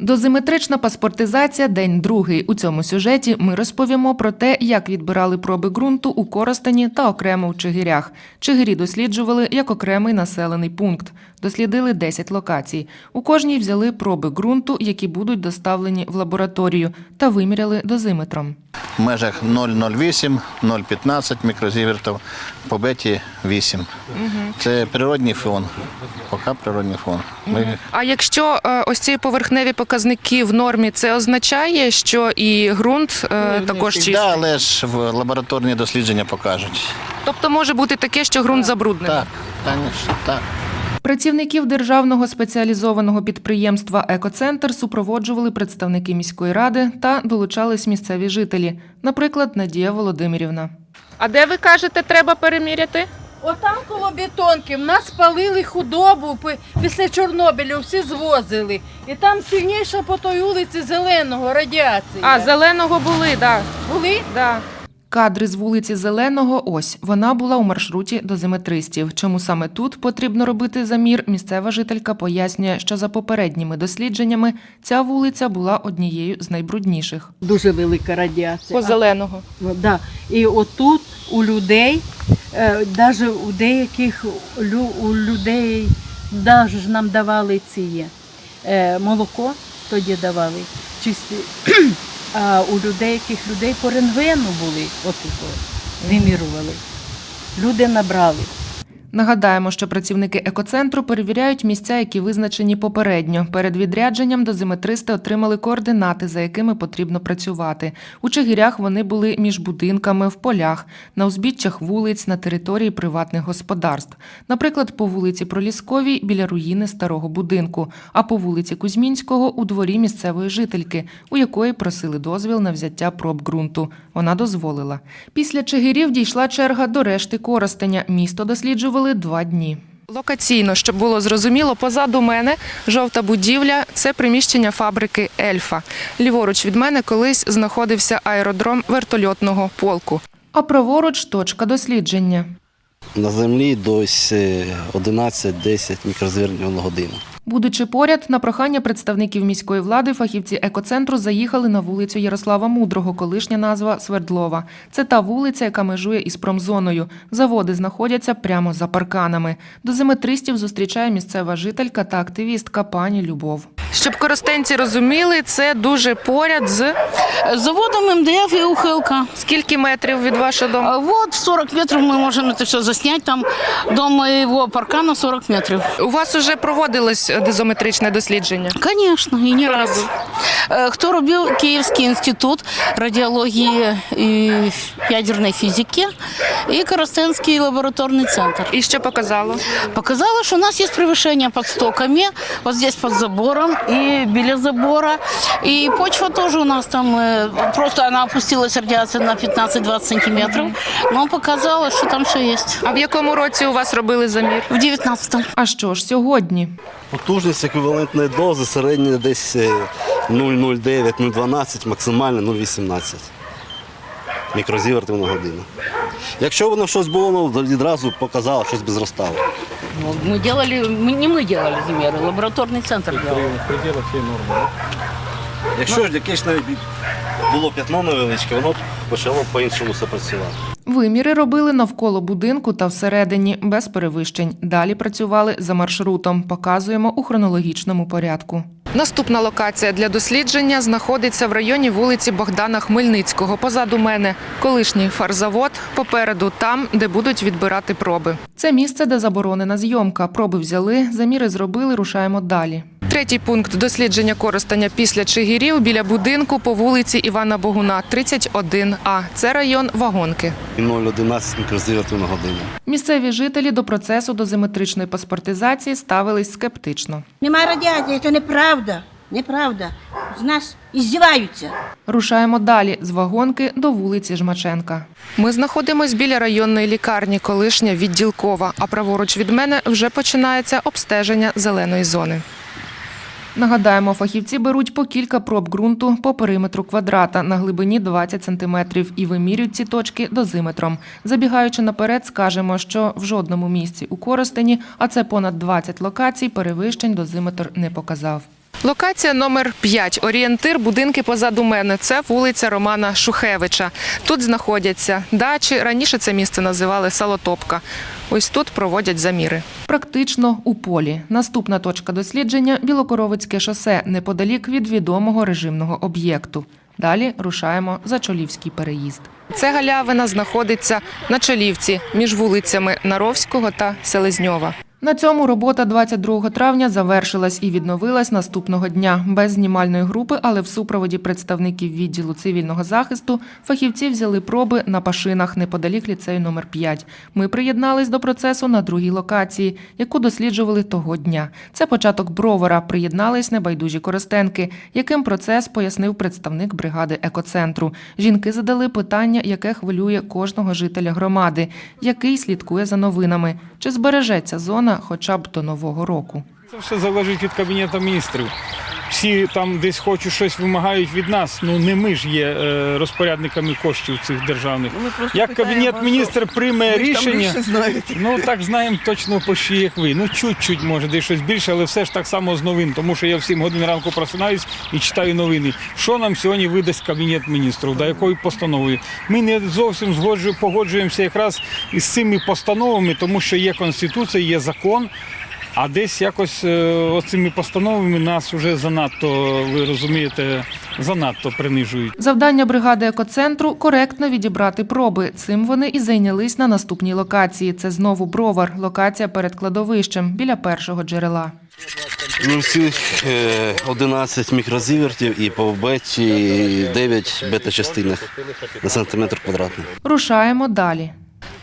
Дозиметрична паспортизація день другий. У цьому сюжеті ми розповімо про те, як відбирали проби ґрунту у Коростені та окремо в Чигирях. Чигирі досліджували як окремий населений пункт. Дослідили 10 локацій. У кожній взяли проби ґрунту, які будуть доставлені в лабораторію, та виміряли дозиметром. В межах 0,08, 0,15 мікрозівертів, по беті 8. Це природній фон. Поки природній фон. Ми А якщо е, ось ці поверхневі показники в нормі, це означає, що і ґрунт е, також чистий? да, але ж в лабораторні дослідження покажуть. Тобто може бути таке, що ґрунт забруднений? Так, звісно, так. Працівників державного спеціалізованого підприємства Екоцентр супроводжували представники міської ради та долучались місцеві жителі, наприклад, Надія Володимирівна. А де ви кажете, треба переміряти? Отам коло бетонки в нас спалили худобу після Чорнобиля, всі звозили. І там сильніша по той вулиці зеленого радіація. А, зеленого були, да. були? да. Кадри з вулиці Зеленого. Ось вона була у маршруті дозиметристів. Чому саме тут потрібно робити замір? Місцева жителька пояснює, що за попередніми дослідженнями ця вулиця була однією з найбрудніших. Дуже велика радіація. По зеленого. А, да. І отут у людей, навіть у деяких у людей, навіть нам давали ці е, молоко тоді давали чисте. А у людей, яких людей по рентгену були, отут вимірували. Люди набрали. Нагадаємо, що працівники екоцентру перевіряють місця, які визначені попередньо. Перед відрядженням дозиметристи отримали координати, за якими потрібно працювати. У Чигирях вони були між будинками, в полях, на узбіччях вулиць, на території приватних господарств. Наприклад, по вулиці Пролісковій біля руїни старого будинку, а по вулиці Кузьмінського у дворі місцевої жительки, у якої просили дозвіл на взяття проб ґрунту. Вона дозволила. Після Чигирів дійшла черга до решти Коростеня. Місто досліджували два дні. Локаційно, щоб було зрозуміло, позаду мене жовта будівля це приміщення фабрики Ельфа. Ліворуч від мене колись знаходився аеродром вертольотного полку. А праворуч точка дослідження. На землі дось е, 11-10 мікрозвернів на годину. Будучи поряд, на прохання представників міської влади, фахівці екоцентру заїхали на вулицю Ярослава Мудрого, колишня назва Свердлова. Це та вулиця, яка межує із промзоною. Заводи знаходяться прямо за парканами. До Дозиметристів зустрічає місцева жителька та активістка пані Любов. Щоб користенці розуміли, це дуже поряд з Заводом МДФ и Ухилка. скільки метрів від вашого дому? А Вот 40 метров мы можем это все заснять. Там до моего паркана 40 метров. У вас уже проводилось дозометричне дослідження. Конечно, и не раз. Э, Кто робил Киевский институт радиологии и ядерной физики и Коростенский лабораторный центр. І що показало? Показало, что у нас есть превышение под стоками, вот здесь под забором и біля забора. И почва тоже у нас там, э, просто она опустилась радиация на 15-20 сантиметров, но показало, что там все есть. А в якому році у вас робили замір? В 19-м. А що ж сьогодні? Потужність еквівалентної дози середня десь е, 0,09-0,12, максимально 0,18 мікрозівертів на годину. Якщо воно щось було, ну, відразу показало, щось би зростало. Ну, Мы делали, мы, не мы делали замеры, лабораторный центр делал. Якщо ж якесь навіть було п'ятно невеличке, воно почало по-іншому все працювати. Виміри робили навколо будинку та всередині без перевищень. Далі працювали за маршрутом. Показуємо у хронологічному порядку. Наступна локація для дослідження знаходиться в районі вулиці Богдана Хмельницького. Позаду мене колишній фарзавод, попереду там, де будуть відбирати проби. Це місце, де заборонена зйомка. Проби взяли, заміри зробили, рушаємо далі. Третій пункт дослідження користання після Чигирів біля будинку по вулиці Івана Богуна, 31А. Це район Вагонки. І 0,11 мікрозівертів на годину. Місцеві жителі до процесу дозиметричної паспортизації ставились скептично. Немає радіації, це неправда. Неправда. З нас іздіваються. Рушаємо далі з вагонки до вулиці Жмаченка. Ми знаходимось біля районної лікарні, колишня відділкова, а праворуч від мене вже починається обстеження зеленої зони. Нагадаємо, фахівці беруть по кілька проб ґрунту по периметру квадрата на глибині 20 сантиметрів і вимірюють ці точки дозиметром. Забігаючи наперед, скажемо, що в жодному місці у Коростені, а це понад 20 локацій, перевищень дозиметр не показав. Локація номер 5. Орієнтир будинки позаду мене. Це вулиця Романа Шухевича. Тут знаходяться дачі. Раніше це місце називали Салотопка. Ось тут проводять заміри. Практично у полі. Наступна точка дослідження Білокоровицьке шосе неподалік від відомого режимного об'єкту. Далі рушаємо за Чолівський переїзд. Це галявина знаходиться на Чолівці між вулицями Наровського та Селезньова. На цьому робота 22 травня завершилась і відновилась наступного дня без знімальної групи, але в супроводі представників відділу цивільного захисту фахівці взяли проби на пашинах неподалік ліцею номер 5 Ми приєднались до процесу на другій локації, яку досліджували того дня. Це початок бровара. Приєднались небайдужі користенки, яким процес пояснив представник бригади екоцентру. Жінки задали питання, яке хвилює кожного жителя громади, який слідкує за новинами. Чи збережеться зона хоча б до нового року? Це все залежить від кабінету міністрів. Всі там десь хочуть щось вимагають від нас. Ну не ми ж є е, розпорядниками коштів цих державних. Як кабінет міністрів прийме рішення, ну так знаємо точно почти як ви. Ну чуть-чуть може десь щось більше, але все ж так само з новин, тому що я в 7 годин ранку просинаюсь і читаю новини. Що нам сьогодні видасть кабінет міністрів, да якою постановою? Ми не зовсім згоджу, погоджуємося якраз із цими постановами, тому що є конституція, є закон. А десь якось е, оцими постановами нас вже занадто, ви розумієте, занадто принижують. Завдання бригади екоцентру коректно відібрати проби. Цим вони і зайнялись на наступній локації. Це знову бровар, локація перед кладовищем біля першого джерела. Ну, всіх е, 11 мікрозівертів і по беті 9 бета-частинах на сантиметр квадратний. Рушаємо далі.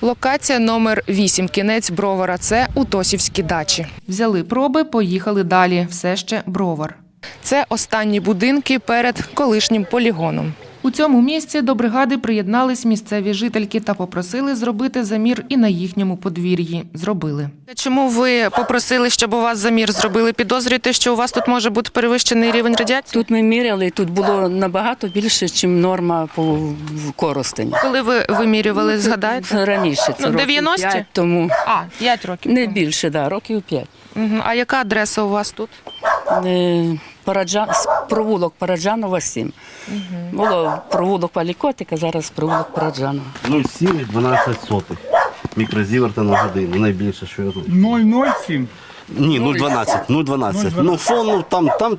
Локація номер 8 кінець бровара. Це Утосівські дачі. Взяли проби, поїхали далі. Все ще бровар. Це останні будинки перед колишнім полігоном. У цьому місці до бригади приєднались місцеві жительки та попросили зробити замір і на їхньому подвір'ї. Зробили. Чому ви попросили, щоб у вас замір зробили? Підозрюєте, що у вас тут може бути перевищений рівень радіації? Тут ми міряли, тут було набагато більше, ніж норма по в Коростені. Коли ви вимірювали, згадаєте? Раніше це Ну, років 90-ті? тому. А, 5 років. Не більше, да, років 5. Мгм. А яка адреса у вас тут? Е, Параджан, провулок Параджанова 7. Було провулок Палікотика, зараз провулок Параджанова. 0,7 і 12 сотих мікрозіверта на годину. Найбільше, що я знаю. 0,07. Ні, 0,12. 0,12. Ну, фон, ну там, там,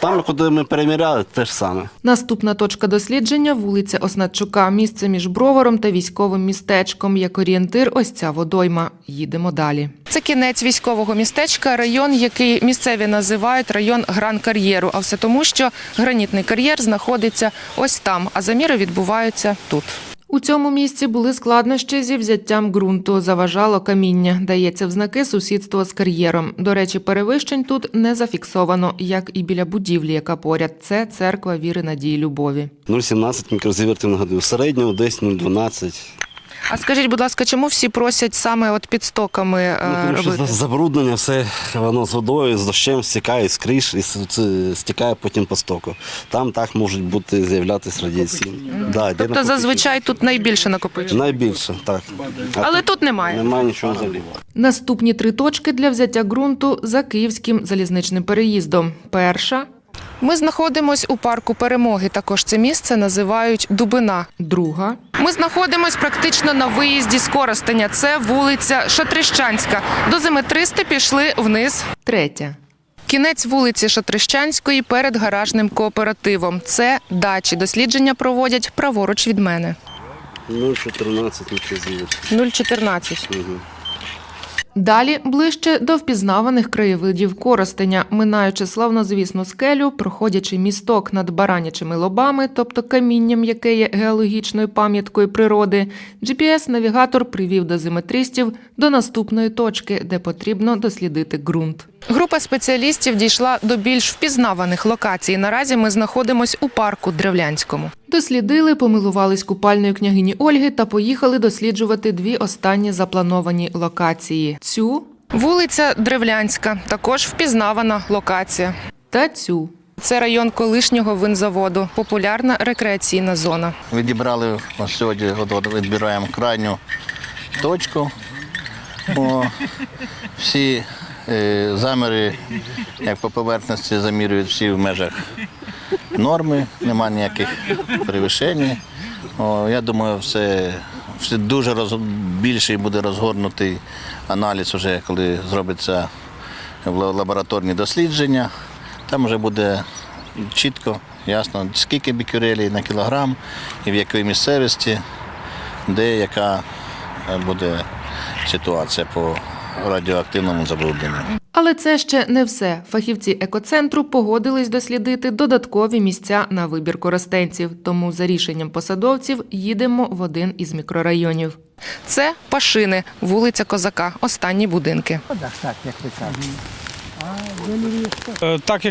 там, куди ми переміряли, те ж саме. Наступна точка дослідження вулиця Оснатчука. Місце між броваром та військовим містечком. Як орієнтир, ось ця водойма. Їдемо далі. Це кінець військового містечка, район, який місцеві називають район Гран-Кар'єру. А все тому, що гранітний кар'єр знаходиться ось там, а заміри відбуваються тут. У цьому місці були складнощі зі взяттям ґрунту. Заважало каміння. Дається в знаки сусідство з кар'єром. До речі, перевищень тут не зафіксовано, як і біля будівлі, яка поряд. Це церква віри, надії, любові. 0,17 мікрозівертів на годину. Середнього десь 0,12. А скажіть, будь ласка, чому всі просять саме от під стоками е, Ну, тому що робити? забруднення все воно з водою, з дощем стікає з криш і стікає потім по стоку. Там так можуть бути з'являтися радіаційні. Да, Тобто зазвичай тут найбільше накопичення. найбільше, так. А Але тут немає. немає нічого взагалі. Наступні три точки для взяття ґрунту за київським залізничним переїздом. Перша. Ми знаходимось у парку перемоги. Також це місце називають Дубина. Друга. Ми знаходимось практично на виїзді з Коростеня. Це вулиця Шатрищанська. До Зиметристи пішли вниз. Третя. Кінець вулиці Шатрищанської перед гаражним кооперативом. Це дачі. Дослідження проводять праворуч від мене. 0,14 мікрозівертів. 0,14. Угу. Далі ближче до впізнаваних краєвидів Коростеня, минаючи славнозвісну скелю, проходячи місток над баранячими лобами, тобто камінням, яке є геологічною пам'яткою природи, GPS-навігатор привів дозиметристів до наступної точки, де потрібно дослідити ґрунт. Група спеціалістів дійшла до більш впізнаваних локацій. Наразі ми знаходимось у парку Древлянському. Дослідили, помилувались купальною княгині Ольги та поїхали досліджувати дві останні заплановані локації: цю вулиця Древлянська, також впізнавана локація. Та цю. Це район колишнього винзаводу, популярна рекреаційна зона. Відібрали ось сьогодні, от, от відбираємо крайню точку. Всі Заміри, як по поверхності, замірюють всі в межах норми, немає ніяких перевищень. Я думаю, все, все дуже роз, більший буде розгорнутий аналіз, вже, коли зробиться лабораторні дослідження. Там вже буде чітко, ясно, скільки бікюрелій на кілограм і в якій місцевості, де яка е, буде ситуація по радіоактивному забрудненню. Але це ще не все. Фахівці екоцентру погодились дослідити додаткові місця на вибір коростенців. Тому за рішенням посадовців їдемо в один із мікрорайонів. Це Пашини, вулиця Козака, останні будинки. Е, Так як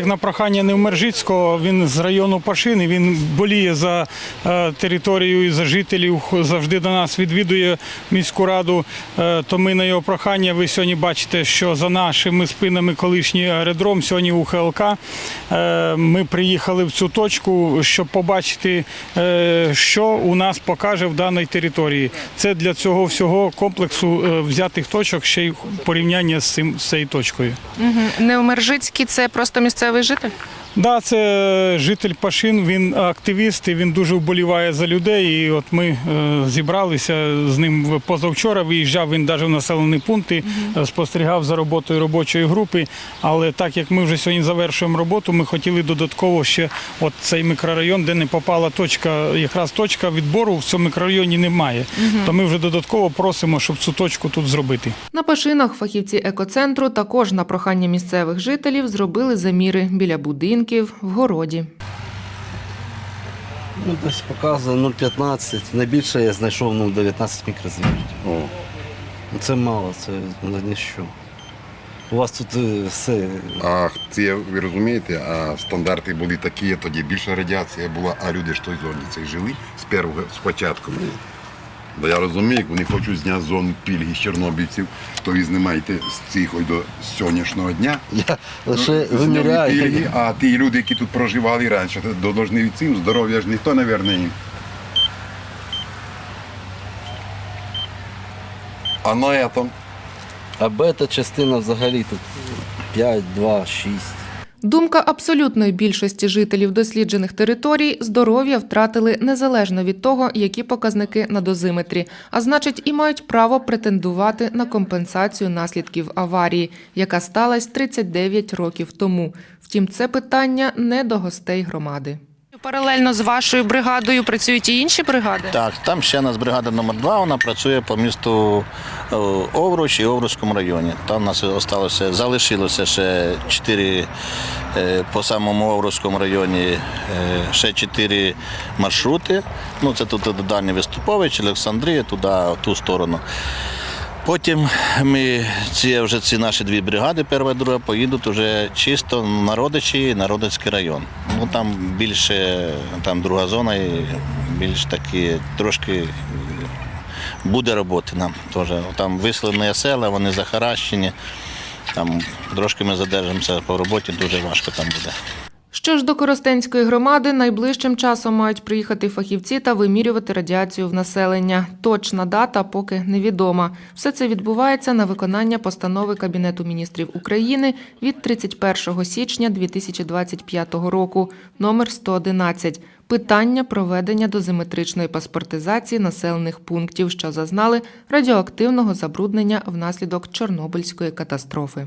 на прохання Невмержицького, він з району Пашини, він боліє за е, територію і за жителів, завжди до нас відвідує міську раду. Е, То ми на його прохання, ви сьогодні бачите, що за нашими спинами колишній аеродром, сьогодні УХЛК. Е, Ми приїхали в цю точку, щоб побачити, е, що у нас покаже в даній території. Це для цього всього комплексу е, взятих точок ще й порівняння з з цією точкою. Невмержицький це просто місцевий житель. Да, це житель Пашин, він активіст, і він дуже вболіває за людей. І от ми е, зібралися з ним позавчора. Виїжджав він навіть в населені пункти, е, спостерігав за роботою робочої групи. Але так як ми вже сьогодні завершуємо роботу, ми хотіли додатково ще от цей мікрорайон, де не попала точка, якраз точка відбору в цьому мікрорайоні немає. То ми вже додатково просимо, щоб цю точку тут зробити. На Пашинах фахівці екоцентру також на прохання місцевих жителів зробили заміри біля будинків, в городі. Ну, десь показує 0,15. Найбільше я знайшов ну, 19 мікрозвіртів. Ну, Це мало, це ніщо. У вас тут е, все. А це ви розумієте, а стандарти були такі, тоді більша радіація була, а люди ж той зоні цей жили з першого спочатку. Бо я розумію, як вони хочуть зняти зону пільги з чорнобильців, то ви знімаєте з цих ось до сьогоднішнього дня. Я лише Ну, виміряю. пільги, а ті люди, які тут проживали раніше, то повинні від цим здоров'я ж ніхто, мабуть, їм. А на этом А бета-частина взагалі тут 5, 2, 6. Думка абсолютної більшості жителів досліджених територій здоров'я втратили незалежно від того, які показники на дозиметрі, а значить, і мають право претендувати на компенсацію наслідків аварії, яка сталася 39 років тому. Втім, це питання не до гостей громади. Паралельно з вашою бригадою працюють і інші бригади. Так, там ще у нас бригада номер 2 вона працює по місту е, Овруч і Овруцькому районі. Там у нас осталося, залишилося ще 4 по самому Овруцькому районі, е, ще 4 маршрути. Ну, це тут Дані Виступович, Олександрія, туди, в ту сторону. Потім ми ці вже ці наші дві бригади, перша і друга, поїдуть вже чисто на Родичі і на Родицький район. Ну там більше, там друга зона і більш такі трошки буде роботи нам теж. Там виселені села, вони захаращені. Там трошки ми задержимося по роботі, дуже важко там буде. Що ж до Коростенської громади, найближчим часом мають приїхати фахівці та вимірювати радіацію в населення. Точна дата поки невідома. Все це відбувається на виконання постанови Кабінету міністрів України від 31 січня 2025 року, номер 111. Питання проведення дозиметричної паспортизації населених пунктів, що зазнали радіоактивного забруднення внаслідок Чорнобильської катастрофи.